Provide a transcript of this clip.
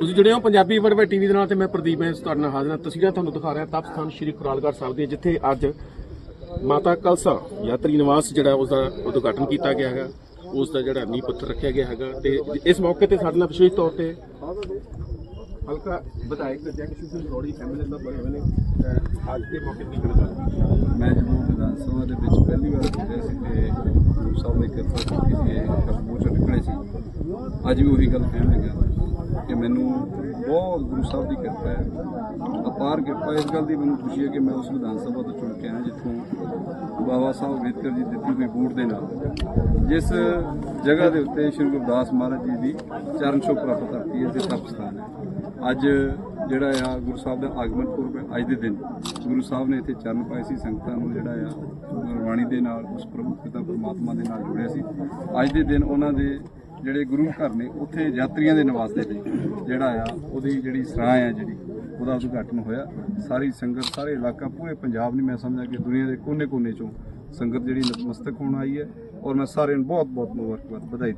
ਤੁਸੀਂ ਜੁੜੇ ਹੋ ਪੰਜਾਬੀ ਵਰਵੇ ਟੀਵੀ ਦੇ ਨਾਲ ਤੇ ਮੈਂ ਪ੍ਰਦੀਪ ਮੈਂ ਤੁਹਾਡੇ ਨਾਲ ਹਾਜ਼ਰ ਹਾਂ। ਤਸਵੀਰਾਂ ਤੁਹਾਨੂੰ ਦਿਖਾ ਰਿਹਾ ਤਪ ਸਥਾਨ ਸ਼੍ਰੀ ਕੁਰਾਲਗੜ੍ਹ ਸਾਹਿਬ ਦੀਆਂ ਜਿੱਥੇ ਅੱਜ ਮਾਤਾ ਕਲਸਾ ਯਾਤਰੀ ਨਿਵਾਸ ਜਿਹੜਾ ਉਸ ਦਾ ਉਦਘਾਟਨ ਕੀਤਾ ਗਿਆ ਹੈਗਾ ਉਸ ਦਾ ਜਿਹੜਾ ਨੀਂਹ ਪੱਥਰ ਰੱਖਿਆ ਗਿਆ ਹੈਗਾ ਤੇ ਇਸ ਮੌਕੇ ਤੇ ਸਾਡੇ ਨਾਲ ਵਿਸ਼ੇਸ਼ ਤੌਰ ਤੇ ਹਲਕਾ ਵਿਧਾਇਕ ਜਗਸੀਰ ਸਿੰਘ ਰੋੜੀ ਐਮਐਲਏ ਸਾਹਿਬ ਬਣੇ ਹੋਏ ਨੇ। ਅੱਜ ਦੇ ਮੌਕੇ ਤੇ ਕੀ ਮੈਂ ਜਦੋਂ ਵਿਧਾਨ ਸਭਾ ਦੇ ਵਿੱਚ ਪਹਿਲੀ ਵਾਰ ਬੋਲਿਆ ਸੀ ਤੇ ਸਾਹਿਬ ਨੇ ਕਿਰਪਾ ਕੀਤੀ ਸੀ ਇਹ ਸ਼ਬਦ ਨਿਕਲੇ ਸੀ। ਅੱਜ ਵੀ ਉਹੀ ਗੱਲ ਕਹਿਣ ਲੱਗਾ। ਕਿ ਮੈਨੂੰ ਬਹੁਤ ਗੁਰੂ ਸਾਹਿਬ ਦੀ ਕਿਰਪਾ ਹੈ, ਅਪਾਰ ਕਿਰਪਾ ਇਸ ਗੱਲ ਦੀ ਮੈਨੂੰ ਖੁਸ਼ੀ ਹੈ ਕਿ ਮੈਂ ਉਸ ਵਿਧਾਨ ਸਭਾ ਤੋਂ ਚੁਣ ਕੇ ਆਇਆ, ਜਿੱਥੋਂ ਬਾਬਾ ਸਾਹਿਬ ਅੰਬੇਦਕਰ ਜੀ ਦੀ ਦਿੱਤੀ ਹੋਈ ਬੂਟ ਦੇ ਨਾਲ, ਜਿਸ ਜਗ੍ਹਾ ਦੇ ਉੱਤੇ ਸ਼੍ਰੀ ਗੁਰਦਾਸ ਮਹਾਰਾਜ ਜੀ ਦੀ ਚਰਨ ਛੋਹ ਪ੍ਰਾਪਤ ਕਰਤੀ ਹੈ ਤੇ ਤਪ ਸਥਾਨ ਹੈ। ਅੱਜ ਜਿਹੜਾ ਆ ਗੁਰੂ ਸਾਹਿਬ ਦਾ ਆਗਮਨ ਪੁਰਬ ਅੱਜ ਦੇ ਦਿਨ ਗੁਰੂ ਸਾਹਿਬ ਨੇ ਇੱਥੇ ਚਰਨ ਪਾਏ ਸੀ, ਸੰਗਤਾਂ ਨੂੰ ਜਿਹੜਾ ਆ, ਗੁਰਬਾਣੀ ਦੇ ਨਾਲ, ਉਸ ਪ੍ਰਭੂ ਪਿਤਾ ਪਰਮਾਤਮਾ ਦੇ ਨਾਲ ਜੁੜਿਆ ਸੀ। ਅੱਜ ਦੇ ਦਿਨ ਉਹਨਾਂ ਦੇ ਜਿਹੜੇ ਗੁਰੂ ਘਰ ਨੇ, ਉੱਥੇ ਯਾਤਰੀਆਂ ਦੇ ਨਿਵਾਸ ਦੇ ਲਈ ਜਿਹੜਾ ਆ, ਉਹਦੀ ਜਿਹੜੀ ਸਰਾਂ ਆ ਜਿਹੜੀ, ਉਹਦਾ ਉਦਘਾਟਨ ਹੋਇਆ। ਸਾਰੀ ਸੰਗਤ, ਸਾਰੇ ਇਲਾਕਾ, ਪੂਰੇ ਪੰਜਾਬ ਨੇ, ਮੈਂ ਸਮਝਦਾ ਕਿ ਦੁਨੀਆ ਦੇ ਕੋਨੇ-ਕੋਨੇ ਚੋਂ ਸੰਗਤ ਜਿਹੜੀ ਨਤਮਸਤਕ ਹੋਣ ਆਈ ਹੈ। ਔਰ ਮੈਂ ਸਾਰਿਆਂ ਨੂੰ ਬਹੁਤ-ਬਹੁਤ ਮੁਬਾਰਕਬਾਦ, ਵਧਾਈ